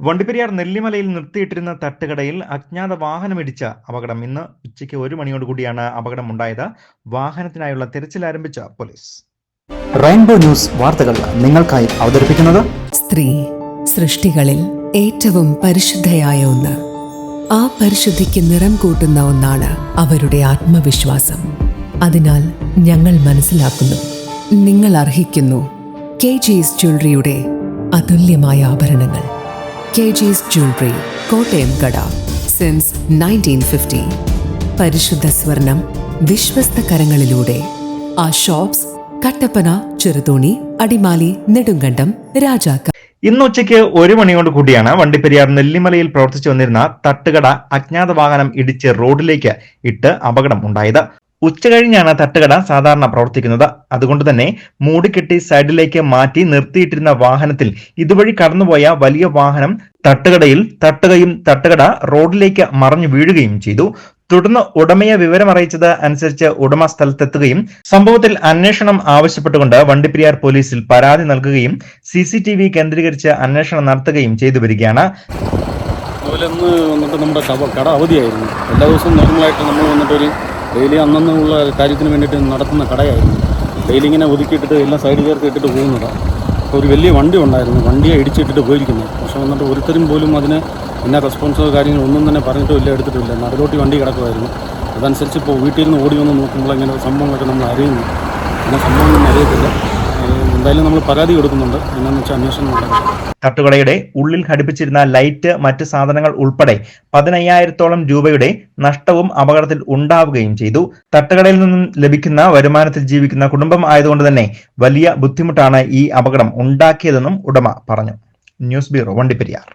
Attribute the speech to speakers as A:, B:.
A: വണ്ടിപ്പെരിയാർ നെല്ലിമലയിൽ നിർത്തിയിട്ടിരുന്ന തട്ടുകടയിൽ അജ്ഞാത വാഹനമിടിച്ച അപകടം. ഇന്ന് ഉച്ചയ്ക്ക് ഒരു മണിയോടുകൂടിയാണ് അപകടമുണ്ടായത്. വാഹനത്തിനായുള്ള തിരച്ചിൽ ആരംഭിച്ച പോലീസ്.
B: റെയിൻബോ ന്യൂസ് വാർത്തകൾ നിങ്ങൾക്കായി അവതരിപ്പിക്കുന്നത്
C: സ്ത്രീ സൃഷ്ടികളിൽ ഏറ്റവും പരിശുദ്ധയായ ഒന്ന്. ആ പരിശുദ്ധിക്ക് നിറം കൂട്ടുന്ന ഒന്നാണ് അവരുടെ ആത്മവിശ്വാസം. അതിനാൽ ഞങ്ങൾ മനസ്സിലാക്കുന്നു. നിങ്ങൾ അർഹിക്കുന്നു കെ ജിസ് ജ്വല്ലറിയുടെ അതുല്യമായ ആഭരണങ്ങൾ. കെ ജിസ് ജ്വല്ലറി കോട്ടയം കട സിൻസ് നയന്റീൻ ഫിഫ്റ്റി പരിശുദ്ധ സ്വർണം വിശ്വസ്ത കരങ്ങളിലൂടെ. ആ ഷോപ്സ് കട്ടപ്പന ചെറുതോണി അടിമാലി നെടുങ്കണ്ടം രാജാക്ക.
A: ഇന്ന് ഉച്ചയ്ക്ക് ഒരു മണിയോട് കൂടിയാണ് വണ്ടിപ്പെരിയാർ നെല്ലിമലയിൽ പ്രവർത്തിച്ചു വന്നിരുന്ന തട്ടുകട അജ്ഞാത വാഹനം ഇടിച്ച് റോഡിലേക്ക് ഇട്ട് അപകടം ഉണ്ടായത്. ഉച്ച കഴിഞ്ഞാണ് തട്ടുകട സാധാരണ പ്രവർത്തിക്കുന്നത്. അതുകൊണ്ട് തന്നെ മൂടിക്കെട്ടി സൈഡിലേക്ക് മാറ്റി നിർത്തിയിട്ടിരുന്ന വാഹനത്തിൽ ഇതുവഴി കടന്നുപോയ വലിയ വാഹനം തട്ടുകടയിൽ തട്ടുകയും തട്ടുകട റോഡിലേക്ക് മറഞ്ഞു വീഴുകയും ചെയ്തു. തുടർന്ന് ഉടമയെ വിവരമറിയിച്ചത് അനുസരിച്ച് ഉടമ സ്ഥലത്തെത്തുകയും സംഭവത്തിൽ അന്വേഷണം ആവശ്യപ്പെട്ടുകൊണ്ട് വണ്ടിപ്പെരിയാർ പോലീസിൽ പരാതി നൽകുകയും സി സി ടി വി കേന്ദ്രീകരിച്ച് അന്വേഷണം നടത്തുകയും ചെയ്തു വരികയാണ്.
D: അതുപോലെന്ന് വന്നിട്ട് നമ്മുടെ കട അവധിയായിരുന്നു. എല്ലാ ദിവസവും നോർമലായിട്ട് നമ്മൾ വന്നിട്ട് ഒരു ഡെയിലി അന്നുള്ള കാര്യത്തിന് വേണ്ടിയിട്ട് നടത്തുന്ന കടയായിരുന്നു. ഡെയിലി ഇങ്ങനെ ഒതുക്കിയിട്ടിട്ട് എല്ലാം സൈഡ് ചേർത്ത് ഇട്ടിട്ട് പോകുന്നതാണ് ഒരു വലിയ വണ്ടി ഉണ്ടായിരുന്നു. വണ്ടിയെ ഇടിച്ചിട്ടിട്ട് പോയിരിക്കുന്നത് പക്ഷെ വന്നിട്ട് ഒരുത്തരും പോലും അതിന് എന്നാ റെസ്പോൺസോ കാര്യങ്ങളോ ഒന്നും തന്നെ പറഞ്ഞിട്ടും ഇല്ല എടുത്തിട്ടില്ല നടുലോട്ടി വണ്ടി കിടക്കുമായിരുന്നു അതനുസരിച്ച് ഇപ്പോൾ വീട്ടിൽ നിന്ന് ഓടി വന്ന് നോക്കുമ്പോൾ ഇങ്ങനെ സംഭവങ്ങളൊക്കെ നമ്മൾ അറിയുന്നു. അങ്ങനെ സംഭവങ്ങളൊന്നും അറിയത്തില്ല. എന്തായാലും നമ്മൾ പരാതി കൊടുക്കുന്നുണ്ട്. അന്വേഷണം
A: തട്ടുകടയുടെ ഉള്ളിൽ ഘടിപ്പിച്ചിരുന്ന ലൈറ്റ് മറ്റ് സാധനങ്ങൾ ഉൾപ്പെടെ പതിനയ്യായിരത്തോളം രൂപയുടെ നഷ്ടവും അപകടത്തിൽ ഉണ്ടാവുകയും ചെയ്തു. തട്ടുകടയിൽ നിന്നും ലഭിക്കുന്ന വരുമാനത്തിൽ ജീവിക്കുന്ന കുടുംബം ആയതുകൊണ്ട് തന്നെ വലിയ ബുദ്ധിമുട്ടാണ് ഈ അപകടം ഉണ്ടാക്കിയതെന്നും ഉടമ പറഞ്ഞു. News bureau Vandiperiyar.